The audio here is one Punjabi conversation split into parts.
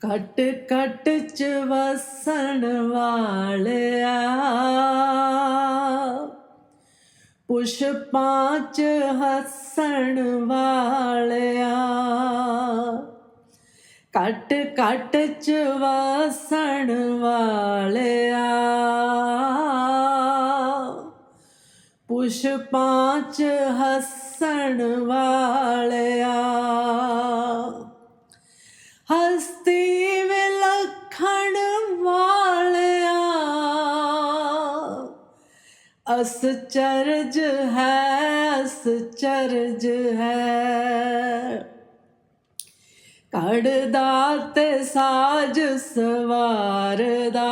ਕੱਟ ਕੱਟ ਚ ਵਸਣ ਵਾਲਿਆ। ਪੁਸ਼ਪਾਂ ਚ ਹੱਸਣ ਵਾਲਿਆ। ਕੱਟ ਕੱਟ ਚ ਵਸਣ ਵਾਲਿਆ। ਪੁਸ਼ਪਾਂ ਚ ਹੱਸਣ ਵਾਲਿਆ। ਅਸ ਚਰਜ ਹੈ ਅਸ ਚਰਜ ਹੈ। ਕੜਦਾ ਤੇ ਸਾਜ ਸਵਾਰਦਾ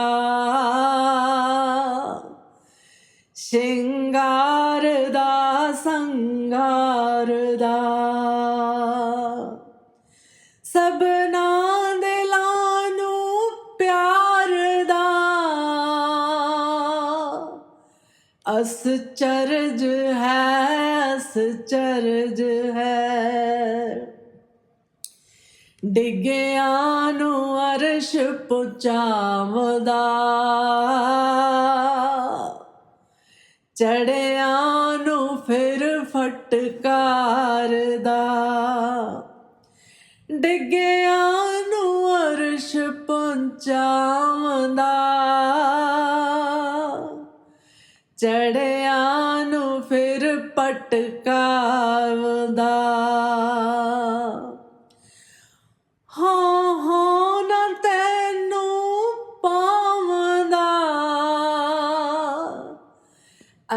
ਸ਼ਿੰਗਾਰ ਦਾ। ਅਸ ਚਰਜ ਹੈ, ਅਸ ਚਰਜ ਹੈ। ਡਿੱਗਿਆਂ ਨੂੰ ਅਰਸ਼ ਪੁਚਾਵਦਾ, ਚੜਿਆਂ ਨੂੰ ਫਿਰ ਫਟਕਾਰਦਾ। ਡਿੱਗਿਆਂ ਨੂੰ ਅਰਸ਼ ਪਹੁੰਚਾਉਂਦਾ ਚੜਿਆਂ ਨੂੰ ਫਿਰ ਪਟਕਾਵਦਾ। ਹਾਂ ਹਾਂ ਨਾ ਤੈਨੂੰ ਪਾਵਦਾ।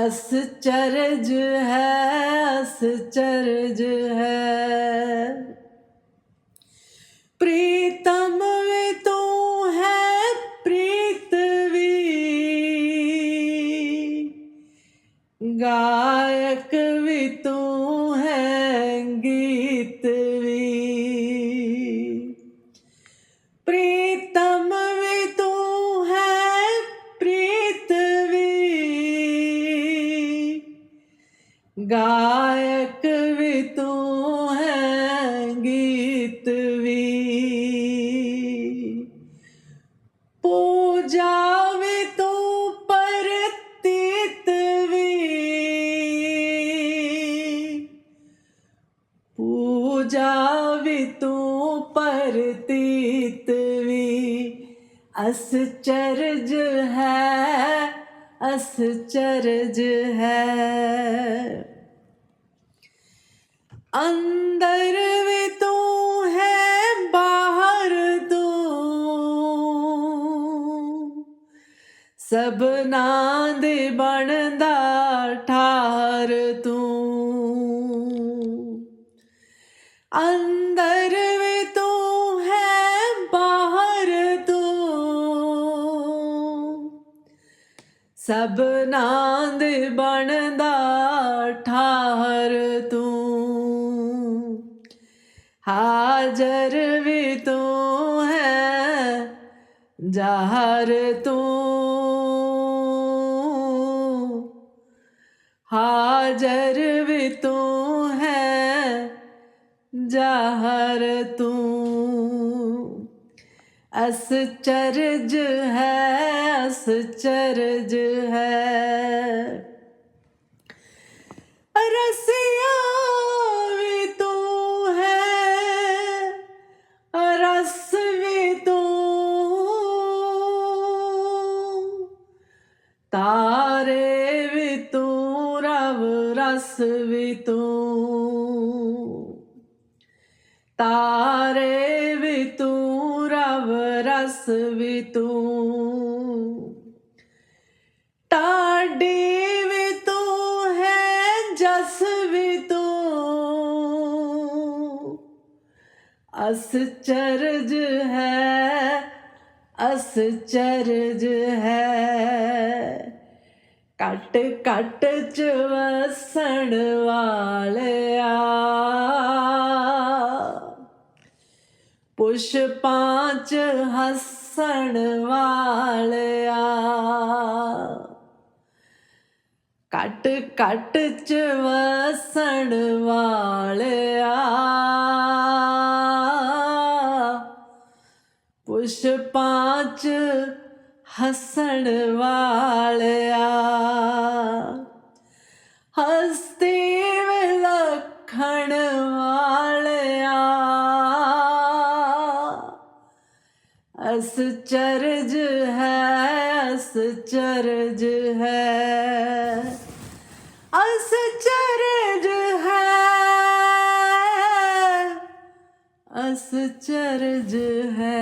ਅਸ ਚਰਜ ਹੈ, ਅਸ ਚਰਜ ਹੈ। ਗਾਇਕ ਵੀ ਤੂੰ ਹੈ, ਗੀਤ ਵੀ। ਪ੍ਰੀਤਮ ਵੀ ਤੂੰ ਹੈ, ਪ੍ਰੀਤ ਵੀ। ਗਾਇਕ ਵੀ ਤੂੰ ਤੂੰ ਪਰਤੀਤ ਵੀ ਅਸ ਚਰਜ ਹੈ, ਅਸ ਚਰਜ ਹੈ। ਅੰਦਰ ਵੀ ਤੂੰ ਹੈ, ਬਾਹਰ ਤੂੰ। ਸਭਨਾ ਦੇ ਬਣਦਾ ਠਾਰ ਤੂੰ। ਸਭ ਦੇ ਬਣਦਾ, ਠਾਹਰ ਤੂੰ। ਹਾਜ਼ਰ ਵੀ ਤੂੰ ਹੈ, ਜ਼ਾਹਰ ਤੂੰ। ਹਾਜ਼ਰ ਵੀ ਤੂੰ ਹੈ, ਜ਼ਾਹਰ ਤੂੰ। ਅਸ ਚਰਜ ਹੈ, ਅਸ ਚਰਜ ਹੈ। ਰਸਿਆ ਵੀ ਤੂੰ ਹੈ, ਰਸ ਵੀ ਤੂੰ। ਤਾਰੇ ਵੀ ਤੂੰ, ਰਵ ਰਸ ਵੀ ਤੂੰ। ਤਾਰੇ ਵੀ ਤੂੰ ਰਵ ਰਸ ਵੀ ਤੂੰ। ਟਾਡੀ ਵੀ ਤੂੰ ਹੈ, ਜਸ ਵੀ ਤੂੰ। ਅਸ ਚਰਜ ਹੈ, ਅਸ ਚਰਜ ਹੈ। ਕੱਟ ਕੱਟ ਚ ਵਸਣ ਵਾਲਿਆ। ਪੁਸ਼ਪਾਂ ਚ ਹੱਸਣ ਵਾਲਿਆ। ਕੱਟ ਕੱਟ ਚ ਵਸਣ ਵਾਲਿਆ। ਪੁਸ਼ਪਾਂ ਚ ਹੱਸਣ ਵਾਲਿਆ। ਹੱਸ ਅਸ ਚਰਜ ਹੈ ਅਸ ਚਰਜ ਹੈ। ਅਸ ਚਰਜ ਹੈ ਅਸ ਹੈ।